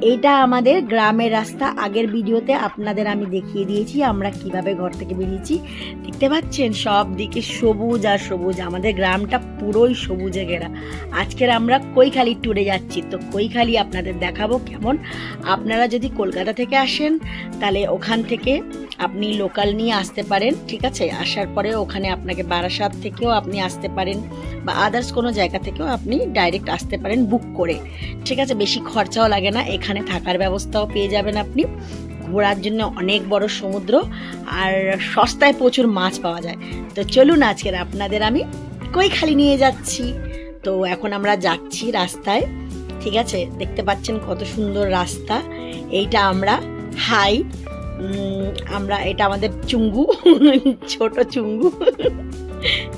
এইটা আমাদের গ্রামের রাস্তা। আগের ভিডিওতে আপনাদের আমি দেখিয়ে দিয়েছি আমরা কীভাবে ঘর থেকে বেরিয়েছি। দেখতে পাচ্ছেন, সব দিকে সবুজ আর সবুজ। আমাদের গ্রামটা পুরোই সবুজে ঘেরা। আজকের আমরা কৈখালি ট্যুরে যাচ্ছি। তো কৈখালি আপনাদের দেখাবো কেমন। আপনারা যদি কলকাতা থেকে আসেন, তাহলে ওখান থেকে আপনি লোকাল নিয়ে আসতে পারেন, ঠিক আছে? আসার পরে ওখানে আপনাকে বারাসাত থেকেও আপনি আসতে পারেন বা আদার্স কোনো জায়গা থেকেও আপনি ডাইরেক্ট আসতে পারেন বুক করে। ঠিক আছে? বেশি খরচাও লাগে না। এখানে থাকার ব্যবস্থাও পেয়ে যাবেন আপনি। ঘোরার জন্য অনেক বড় সমুদ্র আর সস্তায় প্রচুর মাছ পাওয়া যায়। তো চলুন আজকের আপনাদের আমি কৈখালি নিয়ে যাচ্ছি। তো এখন আমরা যাচ্ছি রাস্তায়, ঠিক আছে? দেখতে পাচ্ছেন কত সুন্দর রাস্তা। এইটা আমরা হাই আমরা এটা আমাদের চুঙ্গু, ছোট চুঙ্গু।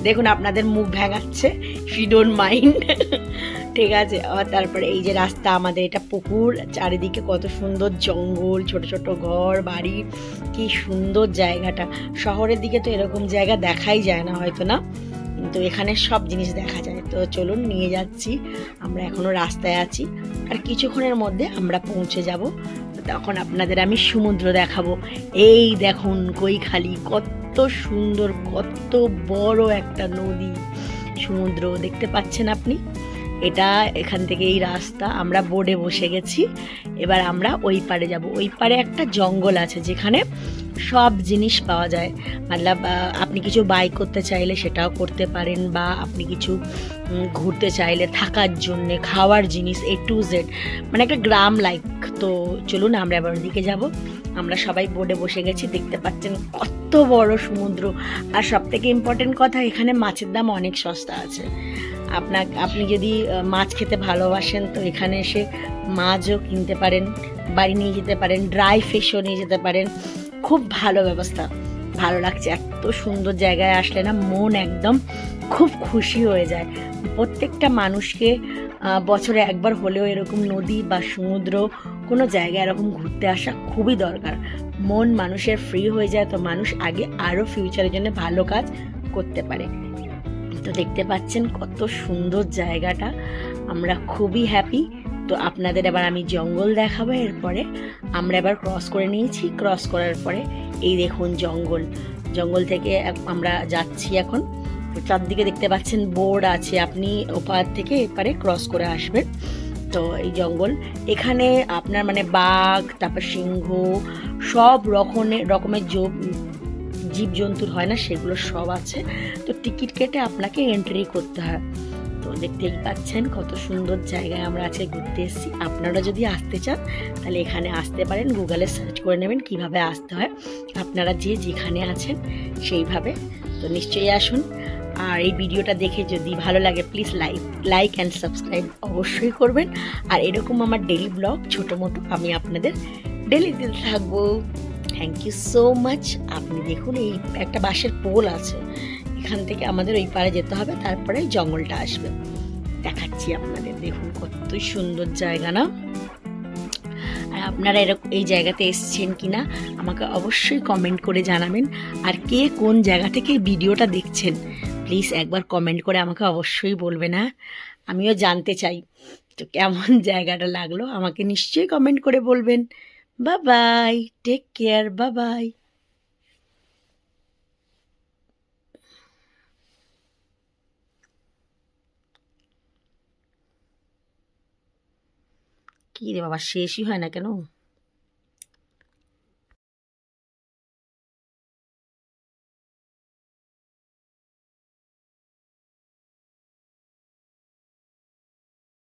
দেখুন আপনাদের মুখ ভেঙাচ্ছে। ফি ডোন্ট মাইন্ড ঠিক আছে আর তারপরে এই যে রাস্তা আমাদের, এটা পুকুর, চারিদিকে কত সুন্দর জঙ্গল, ছোট ছোট ঘর, বাড়ি, কি সুন্দর জায়গাটা। শহরের দিকে তো এরকম জায়গা দেখাই যায় না হয়তো না, কিন্তু এখানে সব জিনিস দেখা যায়। তো চলুন নিয়ে যাচ্ছি, আমরা এখনও রাস্তায় আছি, আর কিছুক্ষণের মধ্যে আমরা পৌঁছে যাব। তখন আপনাদের আমি সমুদ্র দেখাবো। এই দেখুন, কৈখালি, কত সুন্দর, কত বড় একটা নদী। সমুদ্র, দেখতে পাচ্ছেন আপনি? এটা এখান থেকে এই রাস্তা, আমরা বোর্ডে বসে গেছি। এবার আমরা ওই পারে যাব। ওই পারে একটা জঙ্গল আছে যেখানে সব জিনিস পাওয়া যায়। মতলব আপনি কিছু বাই করতে চাইলে সেটাও করতে পারেন বা আপনি কিছু ঘুরতে চাইলে থাকার জন্যে, খাওয়ার জিনিস এ টু জেড মানে একটা গ্রাম লাইক তো চলুন আমরা এবার ওদিকে যাব। আমরা সবাই বোর্ডে বসে গেছি, দেখতে পাচ্ছেন কত বড় সমুদ্র। আর সব থেকে ইম্পর্টেন্ট কথা, এখানে মাছের দাম অনেক সস্তা আছে। আপনার আপনি যদি মাছ খেতে ভালোবাসেন, তো এখানে এসে মাছও কিনতে পারেন, বাড়ি নিয়ে যেতে পারেন ড্রাই ফিশও নিয়ে যেতে পারেন। খুব ভালো ব্যবস্থা, ভালো লাগছে, এত সুন্দর জায়গায় আসলে না মন একদম খুব খুশি হয়ে যায়। প্রত্যেকটা মানুষকে বছরে একবার হলেও এরকম নদী বা সমুদ্র কোনো জায়গায় এরকম ঘুরতে আসা খুবই দরকার। মন মানুষের ফ্রি হয়ে যায়, তো মানুষ আগে আরও ফিউচারের জন্য ভালো কাজ করতে পারে। তো দেখতে পাচ্ছেন কত সুন্দর জায়গাটা। আমরা খুবই হ্যাপি তো আপনাদের এবার আমি জঙ্গল দেখাবো এরপরে। আমরা এবার ক্রস করে নিয়েছি। ক্রস করার পরে এই দেখুন জঙ্গল। জঙ্গল থেকে আমরা যাচ্ছি এখন। তো চারদিকে দেখতে পাচ্ছেন বোর্ড আছে। আপনি ওপার থেকে এপারে ক্রস করে আসবেন। তো এই জঙ্গল। এখানে আপনার মানে বাঘ, তারপর সিংহ, সব রকমের রকমের জীবজন্তুর হয় না, সেগুলো সব আছে। তো টিকিট কেটে আপনাকে এন্ট্রি করতে হয়। তো দেখতেই পাচ্ছেন কত সুন্দর জায়গায় আমরা আজকে ঘুরতে এসেছি। আপনারা যদি আসতে চান, তাহলে এখানে আসতে পারেন। গুগলে সার্চ করে নেবেন কীভাবে আসতে হয়। আপনারা যে যেখানে আছেন, সেইভাবে। তো নিশ্চয়ই আসুন। আর এই ভিডিওটা দেখে যদি ভালো লাগে please like like and subscribe অবশ্যই করবেন। আর এরকম আমার ডেলি ব্লগ ছোটো মোটো, আমি আপনাদের ডেলি দিতে থাকব। থ্যাংক ইউ সো মাচ আপনি দেখুন এই একটা বাঁশের পোল আছে। এখান থেকে আমাদের ওই পারে যেতে হবে, তারপরে জঙ্গলটা আসবে। দেখাচ্ছি আপনাদের, দেখুন কতই সুন্দর জায়গা না? আর আপনারা এরকম এই জায়গাতে এসছেন কি না, আমাকে অবশ্যই কমেন্ট করে জানাবেন। আর কে কোন জায়গা থেকে ভিডিওটা দেখছেন প্লিজ একবার কমেন্ট করে আমাকে অবশ্যই বলবেন হ্যাঁ? আমিও জানতে চাই। তো কেমন জায়গাটা লাগল, আমাকে নিশ্চয়ই কমেন্ট করে বলবেন। বা বাই টেক কেয়ার বা বাই কি রে বাবা শেষই হয় না কেন?